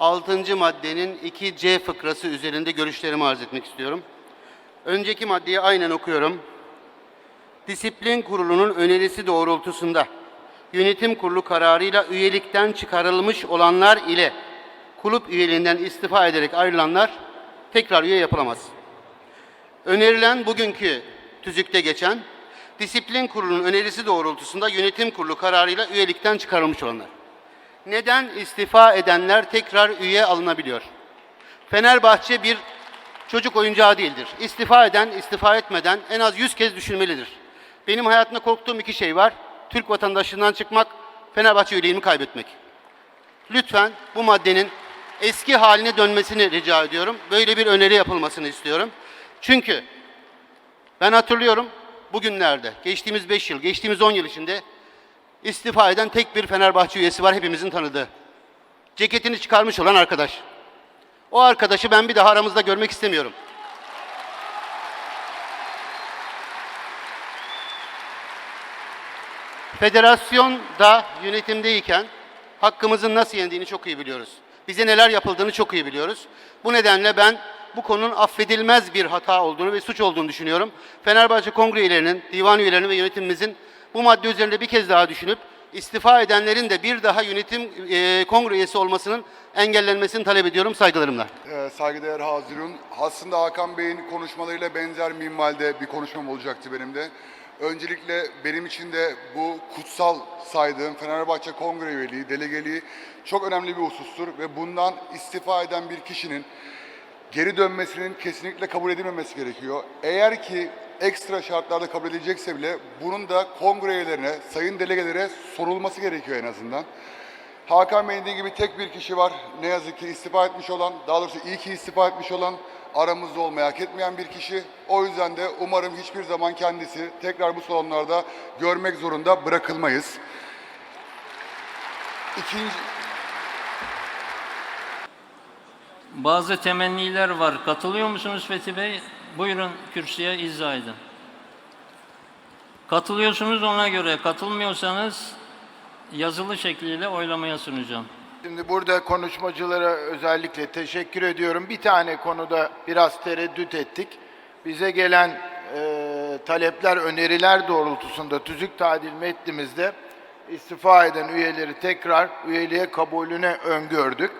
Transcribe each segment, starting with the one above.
6. maddenin 2C fıkrası üzerinde görüşlerimi arz etmek istiyorum. Önceki maddeyi aynen okuyorum. Disiplin Kurulu'nun önerisi doğrultusunda yönetim kurulu kararıyla üyelikten çıkarılmış olanlar ile kulüp üyeliğinden istifa ederek ayrılanlar tekrar üye yapılamaz. Önerilen bugünkü tüzükte geçen disiplin kurulunun önerisi doğrultusunda yönetim kurulu kararıyla üyelikten çıkarılmış olanlar. Neden istifa edenler tekrar üye alınabiliyor? Fenerbahçe bir çocuk oyuncağı değildir. İstifa eden, istifa etmeden en az 100 kez düşünmelidir. Benim hayatımda korktuğum iki şey var. Türk vatandaşlığından çıkmak, Fenerbahçe üyeliğimi kaybetmek. Lütfen bu maddenin eski haline dönmesini rica ediyorum. Böyle bir öneri yapılmasını istiyorum. Çünkü ben hatırlıyorum bugünlerde, geçtiğimiz 5 yıl, geçtiğimiz 10 yıl içinde istifa eden tek bir Fenerbahçe üyesi var hepimizin tanıdığı. Ceketini çıkarmış olan arkadaş. O arkadaşı ben bir daha aramızda görmek istemiyorum. Federasyon da yönetimdeyken hakkımızın nasıl yendiğini çok iyi biliyoruz. Bize neler yapıldığını çok iyi biliyoruz. Bu nedenle ben bu konunun affedilmez bir hata olduğunu ve suç olduğunu düşünüyorum. Fenerbahçe Kongre üyelerinin, divan üyelerinin ve yönetimimizin bu madde üzerinde bir kez daha düşünüp istifa edenlerin de bir daha yönetim e, kongre üyesi olmasının engellenmesini talep ediyorum saygılarımla. Ee, saygıdeğer Hazirun, aslında Hakan Bey'in konuşmalarıyla benzer minvalde bir konuşmam olacaktı benim de. Öncelikle benim için de bu kutsal saydığım Fenerbahçe Kongre üyeliği, delegeliği çok önemli bir husustur ve bundan istifa eden bir kişinin geri dönmesinin kesinlikle kabul edilmemesi gerekiyor. Eğer ki ekstra şartlarda kabul edilecekse bile bunun da kongre üyelerine, sayın delegelere sorulması gerekiyor en azından. Hakan Bey'in dediği gibi tek bir kişi var. Ne yazık ki istifa etmiş olan, daha doğrusu iyi ki istifa etmiş olan, aramızda olmayı hak etmeyen bir kişi. O yüzden de umarım hiçbir zaman kendisi tekrar bu salonlarda görmek zorunda bırakılmayız. İkinci, Bazı temenniler var. Katılıyor musunuz Fethi Bey? Buyurun kürsüye izah edin. Katılıyorsunuz ona göre. Katılmıyorsanız yazılı şekliyle oylamaya sunacağım. Şimdi burada konuşmacılara özellikle teşekkür ediyorum. Bir tane konuda biraz tereddüt ettik. Bize gelen e, talepler, öneriler doğrultusunda tüzük tadil metnimizde istifa eden üyeleri tekrar üyeliğe kabulüne öngördük.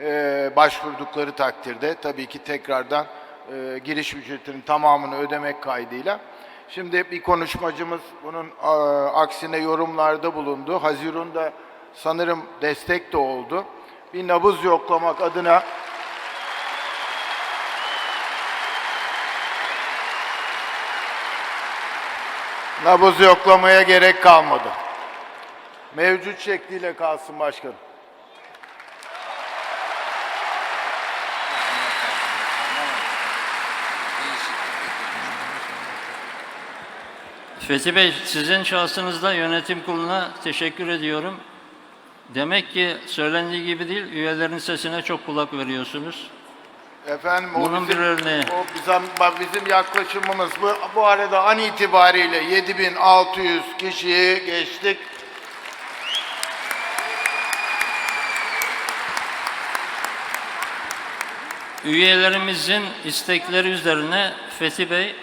E, başvurdukları takdirde tabii ki tekrardan e, giriş ücretinin tamamını ödemek kaydıyla. Şimdi bir konuşmacımız bunun a, aksine yorumlarda bulundu. Haziran'da sanırım destek de oldu. Bir nabız yoklamak adına nabız yoklamaya gerek kalmadı. Mevcut şekliyle kalsın başkanım. Fethi Bey, sizin şahsınızda yönetim kuruluna teşekkür ediyorum. Demek ki söylendiği gibi değil, üyelerin sesine çok kulak veriyorsunuz. Efendim o Bunun bizim, bir örneği. O bizim, bizim yaklaşımımız bu, bu arada an itibariyle 7600 kişiyi geçtik. Üyelerimizin istekleri üzerine Fethi Bey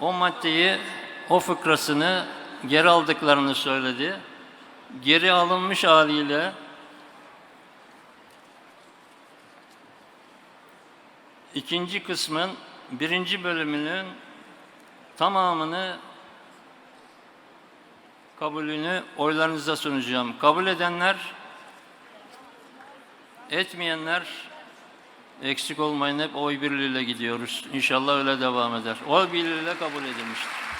o maddeyi, o fıkrasını geri aldıklarını söyledi. Geri alınmış haliyle ikinci kısmın birinci bölümünün tamamını kabulünü oylarınıza sunacağım. Kabul edenler, etmeyenler Eksik olmayın hep oy birliğiyle gidiyoruz. İnşallah öyle devam eder. Oy birliğiyle kabul edilmiştir.